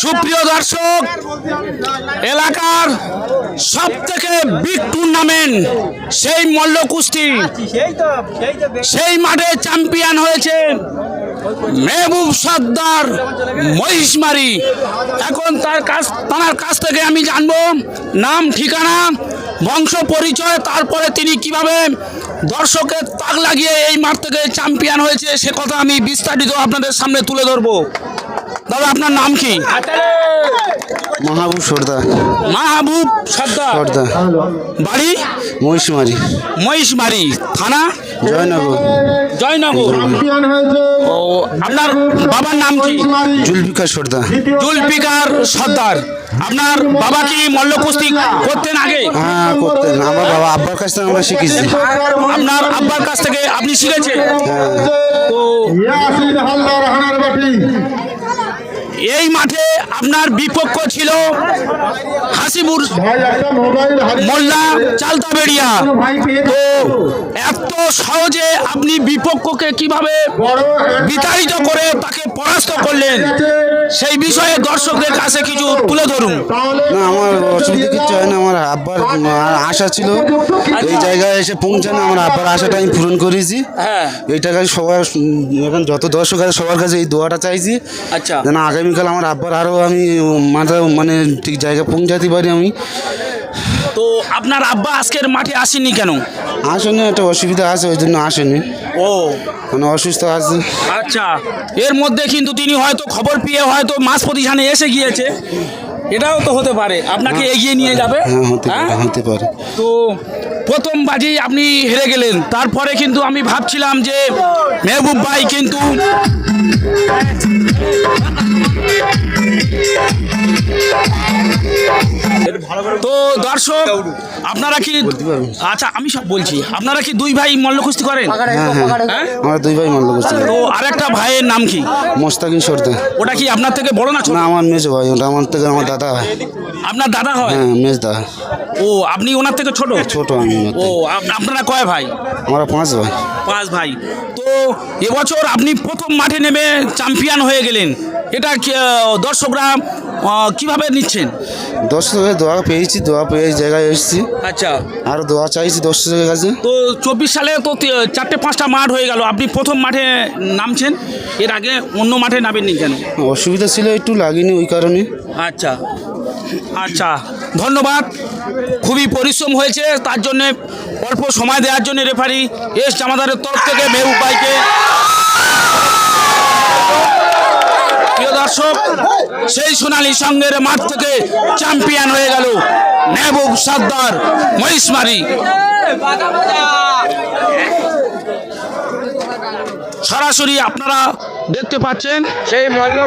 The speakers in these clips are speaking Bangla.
সুপ্রিয় দর্শক এলাকার সব থেকে বিগ টুর্নামেন্ট সেই মল্ল কুস্তি সেই মাঠে চ্যাম্পিয়ন হয়েছে মেহবুব সর্দার মহিষমারি। এখন তার কাছ তার কাছ থেকে আমি জানব নাম ঠিকানা বংশ পরিচয় তারপরে তিনি কীভাবে দর্শকের তাক লাগিয়ে এই মাঠ থেকে চ্যাম্পিয়ন হয়েছে সে কথা আমি বিস্তারিত আপনাদের সামনে তুলে ধরবো। দাদা আপনার নাম কি? মাহবুব সর্দার। মাহবুব সর্দার। সর্দার। বাড়ি? মহিষমারি। মহিষমারি। থানা? জয়নগর। জয়নগর। ও আপনার বাবার নাম কি? জুলফিকার সর্দার। জুলফিকার সর্দার। আপনার বাবা কি মল্ল কুস্তি করতেন আগে? হ্যাঁ করতেন। আমার বাবা আব্বার কাছ থেকে আমরা শিখেছি। আপনার আব্বার কাছ থেকে আপনি শিখেছেন? তো ইয়াসিন হালদার হানারবাটি। এই মাঠে আপনার বিপক্ষ ছিল হাসিবুর মোবাইল মোল্লা চালতা বেড়িয়া তো সহজে আপনি বিপক্ষকে কীভাবে বড় বিতাড়িত করে তাকে পরাস্ত করলেন সেই বিষয়ে দর্শকদের কাছে কিছু তুলে ধরুন। না আমার অসুবিধা কিছু হয় না আমার আব্বার আশা ছিল। এই জায়গায় এসে পৌঁছানো আমার আব্বার আশাটা আমি পূরণ করেছি। হ্যাঁ। এইটা কাছে সবার এখন যত দর্শক আছে সবার কাছে এই দোয়াটা চাইছি। আচ্ছা। যেন আগামীকাল আমার আব্বার আরও আমি মাথা মানে ঠিক জায়গায় পৌঁছাতে পারি আমি। তো আপনার আব্বা আজকের মাঠে আসেনি কেন? আসেনি একটা অসুবিধা আছে ওই জন্য আসেনি। ও। মানে অসুস্থ আছে। আচ্ছা এর মধ্যে কিন্তু তিনি হয়তো খবর পেয়ে হয়তো মাস প্রতিষ্ঠানে এসে গিয়েছে। এটাও তো হতে পারে আপনাকে এগিয়ে নিয়ে যাবে? হ্যাঁ হতে পারে হ্যাঁ? হতে পারে। তো প্রথম বাজেই আপনি হেরে গেলেন তারপরে কিন্তু আমি ভাবছিলাম যে মেহবুব ভাই কিন্তু তো দর্শক আপনারা কি আচ্ছা আমি সব বলছি। আপনারা কি দুই ভাই মল্লকুস্তি করেন? হ্যাঁ হ্যাঁ। হ্যাঁ? আমরা দুই ভাই মাল্য করছি তো আরেকটা ভাইয়ের নাম কি? মোস্তাকিন সর্দার। ওটা কি আপনার থেকে বড় না ছোট? না আমার মেজ ভাই ওটা আমার থেকে আমার দাদা। হয় আপনার দাদা হয়? হ্যাঁ মেজ দাদা। ও আপনি ওনার থেকে ছোট? ছোট আমি ও আপনারা কয় ভাই? আমরা পাঁচ ভাই। পাঁচ ভাই। তো এবছর আপনি প্রথম মাঠে নেমে চ্যাম্পিয়ন হয়ে গেলেন। এটা দর্শকরা কীভাবে নিচ্ছেন? দর্শকের দোয়া পেয়েছি দোয়া পেয়ে জায়গায় এসেছি। আচ্ছা। আর দোয়া চাইছি দর্শকের কাছে। তো চব্বিশ সালে তো চারটে পাঁচটা মাঠ হয়ে গেল। আপনি প্রথম মাঠে নামছেন এর আগে অন্য মাঠে নামেননি কেন? অসুবিধা ছিল একটু লাগেনি ওই কারণে। আচ্ছা। আচ্ছা ধন্যবাদ। খুবই পরিশ্রম হয়েছে তার জন্যে অল্প সময় দেওয়ার জন্য রেফারি এস জামাদারের তরফ থেকে মেহবুব ভাইকে। প্রিয় দর্শক, সেই সোনালী সঙ্গের মাঠ থেকে চ্যাম্পিয়ন হয়ে গেল মেহবুব সর্দার মহিষমারি। সরাসরি আপনারা দেখতে পাচ্ছেন। সেই মল্ল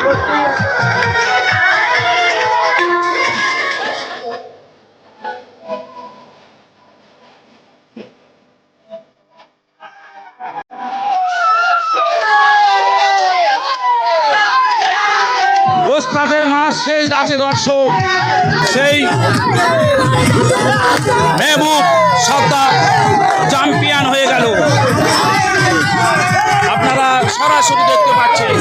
শেষ আছে দর্শক সেই মেহবুব সর্দার চ্যাম্পিয়ন হয়ে গেল। আপনারা সরাসরি দেখতে পাচ্ছেন।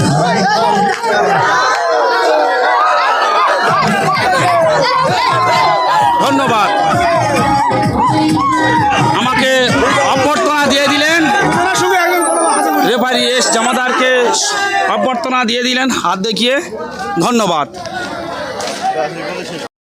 ধন্যবাদ। রেফারি এস জামাদারকে অভ্যর্থনা দিয়ে দিলেন। হাত দেখিয়ে ধন্যবাদ।